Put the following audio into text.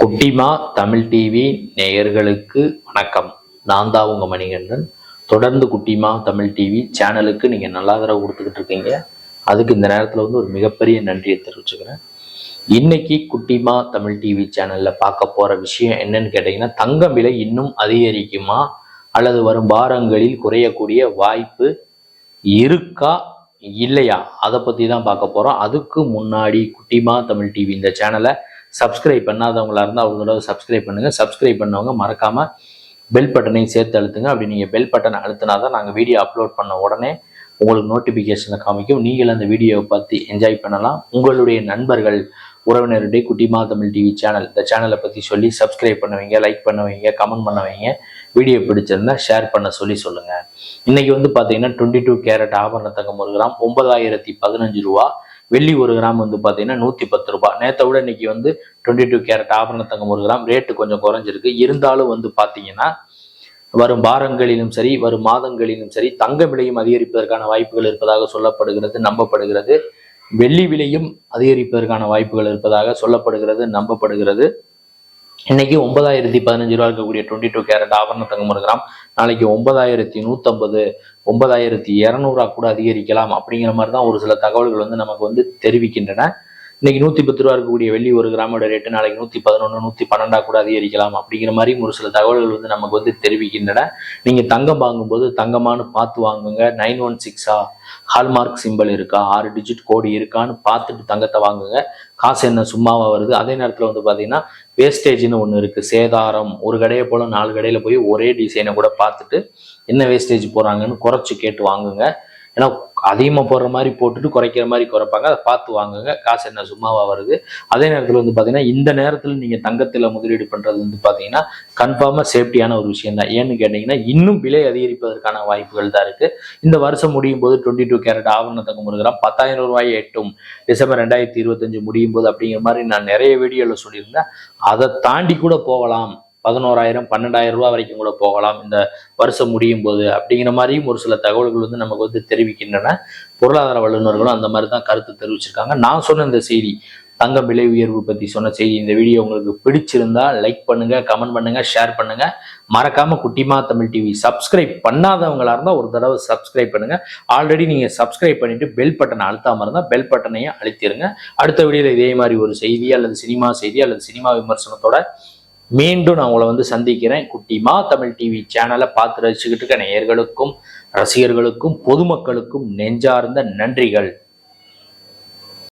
குட்டிமா தமிழ் டிவி நேயர்களுக்கு வணக்கம். நான் தான் உங்க மணிகண்டன். தொடர்ந்து குட்டிமா தமிழ் டிவி சேனலுக்கு நீங்கள் நல்லா ஆதரவு கொடுத்துக்கிட்டு இருக்கீங்க. அதுக்கு இந்த நேரத்தில் வந்து ஒரு மிகப்பெரிய நன்றியை தெரிவிச்சுக்கிறேன். இன்னைக்கு குட்டிமா தமிழ் டிவி சேனலில் பார்க்க போகிற விஷயம் என்னன்னு கேட்டிங்கன்னா தங்கம் விலை இன்னும் அதிகரிக்குமா? அல்லது வரும் வாரங்களில் குறையக்கூடிய வாய்ப்பு இருக்கா? இல்லையா? அதை பற்றி தான் பார்க்க போகிறோம் அதுக்கு முன்னாடி குட்டிமா தமிழ் டிவி இந்த சேனலை சப்ஸ்கிரைப் பண்ணாதவங்களா இருந்தால் அவங்க தடவை சப்ஸ்கிரைப் பண்ணுங்கள் சப்ஸ்கிரைப் பண்ணவங்க மறக்காமல் பெல் பட்டனையும் சேர்த்து அழுத்துங்க. அப்படி நீங்கள் பெல் பட்டனை அழுத்தினா தான் நாங்கள் வீடியோ அப்லோட் பண்ண உடனே உங்களுக்கு நோட்டிஃபிகேஷனை காமிக்கும். நீங்கள் அந்த வீடியோவை பார்த்து என்ஜாய் பண்ணலாம். உங்களுடைய நண்பர்கள் உறவினருடைய குட்டிமா தமிழ் டிவி சேனல் இந்த சேனலை பற்றி சொல்லி சப்ஸ்கிரைப் பண்ணுவீங்க லைக் பண்ணுவீங்க கமெண்ட் பண்ணுவீங்க. வீடியோ பிடிச்சிருந்தா ஷேர் பண்ண சொல்லி சொல்லுங்கள் இன்றைக்கி வந்து பார்த்தீங்கன்னா டுவெண்ட்டி டூ கேரட் ஆபரண தங்கம் ஒரு கிராம் ஒன்பதாயிரத்தி பதினஞ்சு ரூபா. வெள்ளி ஒரு கிராம் வந்து பார்த்தீங்கன்னா நூற்றி பத்து ரூபாய். நேற்றை விட இன்னைக்கு வந்து டுவெண்ட்டி டூ கேரட் ஆபரண தங்கம் ஒரு கிராம். ரேட்டு கொஞ்சம் குறைஞ்சிருக்கு. இருந்தாலும் வந்து பார்த்தீங்கன்னா வரும் வாரங்களிலும் சரி வரும் மாதங்களிலும் சரி தங்க விலையும் அதிகரிப்பதற்கான வாய்ப்புகள் இருப்பதாக சொல்லப்படுகிறது நம்பப்படுகிறது. வெள்ளி விலையும் அதிகரிப்பதற்கான வாய்ப்புகள் இருப்பதாக சொல்லப்படுகிறது நம்பப்படுகிறது. இன்னைக்கு ஒன்பதாயிரத்தி பதினஞ்சு ரூபா இருக்கக்கூடிய டுவெண்ட்டி டூ கேரட் ஆபரண தங்கம் ஒரு கிராம் நாளைக்கு ஒன்பதாயிரத்தி நூற்றம்பது ஒன்பதாயிரத்தி இரநூறுவா கூட அதிகரிக்கலாம் அப்படிங்கிற மாதிரி தான் ஒரு சில தகவல்கள் வந்து நமக்கு வந்து தெரிவிக்கின்றன. இன்னைக்கு நூற்றி பத்து ரூபா இருக்கக்கூடிய வெள்ளி ஒரு கிராமோட ரேட்டு நாளைக்கு நூற்றி பதினொன்று நூற்றி பன்னெண்டா கூட அதிகரிக்கலாம் அப்படிங்கிற மாதிரி ஒரு சில தகவல்கள் வந்து நமக்கு வந்து தெரிவிக்கின்றன. நீங்கள் தங்கம் வாங்கும்போது தங்கமானு பார்த்து வாங்குங்க. நைன் ஒன் சிக்ஸா ஹால்மார்க் சிம்பிள் இருக்கா? ஆறு டிஜிட் கோடு இருக்கான்னு பார்த்துட்டு தங்கத்தை வாங்குங்க. காசு என்ன சும்மாவா வருது? அதே நேரத்தில் வந்து பார்த்தீங்கன்னா வேஸ்டேஜ்னு ஒன்று இருக்குது சேதாரம். ஒரு கடையை போல் நாலு கடையில் போய் ஒரே டிசைனை கூட பார்த்துட்டு என்ன வேஸ்டேஜ் போகிறாங்கன்னு குறைச்சி கேட்டு வாங்குங்க. ஏன்னா அதிகமாக போடுற மாதிரி போட்டுட்டு குறைக்கிற மாதிரி குறைப்பாங்க. அதை பார்த்து வாங்குங்க. காசு என்ன சும்மாவாக வருது. அதே நேரத்தில் வந்து பார்த்தீங்கன்னா இந்த நேரத்தில் நீங்கள் தங்கத்தில் முதலீடு பண்ணுறது வந்து பார்த்தீங்கன்னா கன்ஃபார்மாக சேஃப்டியான ஒரு விஷயம் தான். ஏன்னு கேட்டிங்கன்னா இன்னும் விலை அதிகரிப்பதற்கான வாய்ப்புகள் தான் இருக்குது இந்த வருஷம் முடியும் போது டுவெண்ட்டி டூ கேரட் ஆவரண தங்கம் ஒரு கிராம் பத்தாயிரம் ரூபாய் எட்டும். டிசம்பர் ரெண்டாயிரத்தி இருபத்தஞ்சு முடியும் போது அப்படிங்கிற மாதிரி நான் நிறைய வீடியோவில் சொல்லியிருந்தேன். அதை தாண்டி கூட போகலாம். பதினோராயிரம் பன்னெண்டாயிரம் ரூபாய் வரைக்கும் கூட போகலாம். இந்த வருஷம் முடியும் போது அப்படிங்கிற மாதிரியும் ஒரு சில தகவல்கள் வந்து நமக்கு வந்து தெரிவிக்கின்றன. பொருளாதார வல்லுநர்களும் அந்த மாதிரி தான் கருத்து தெரிவிச்சிருக்காங்க. நான் சொன்ன இந்த செய்தி தங்க விலை உயர்வு பத்தி சொன்ன செய்தி இந்த வீடியோ உங்களுக்கு பிடிச்சிருந்தா லைக் பண்ணுங்க கமெண்ட் பண்ணுங்க ஷேர் பண்ணுங்க. மறக்காம குட்டிமா தமிழ் டிவி சப்ஸ்கிரைப் பண்ணாதவங்களா இருந்தா ஒரு தடவை சப்ஸ்கிரைப் பண்ணுங்க. ஆல்ரெடி நீங்க சப்ஸ்கிரைப் பண்ணிட்டு பெல் பட்டனை அழுத்தாம இருந்தா பெல் பட்டனையும் அழுத்திருங்க. அடுத்த வீடியோல இதே மாதிரி ஒரு செய்தி அல்லது சினிமா செய்தி அல்லது சினிமா விமர்சனத்தோட மீண்டும் நான் உங்களை வந்து சந்திக்கிறேன். குட்டிமா தமிழ் டிவி சேனலை பார்த்து ரசிச்சுக்கிட்டு இருக்க நேயர்களுக்கும் ரசிகர்களுக்கும் பொதுமக்களுக்கும் நெஞ்சார்ந்த நன்றிகள்.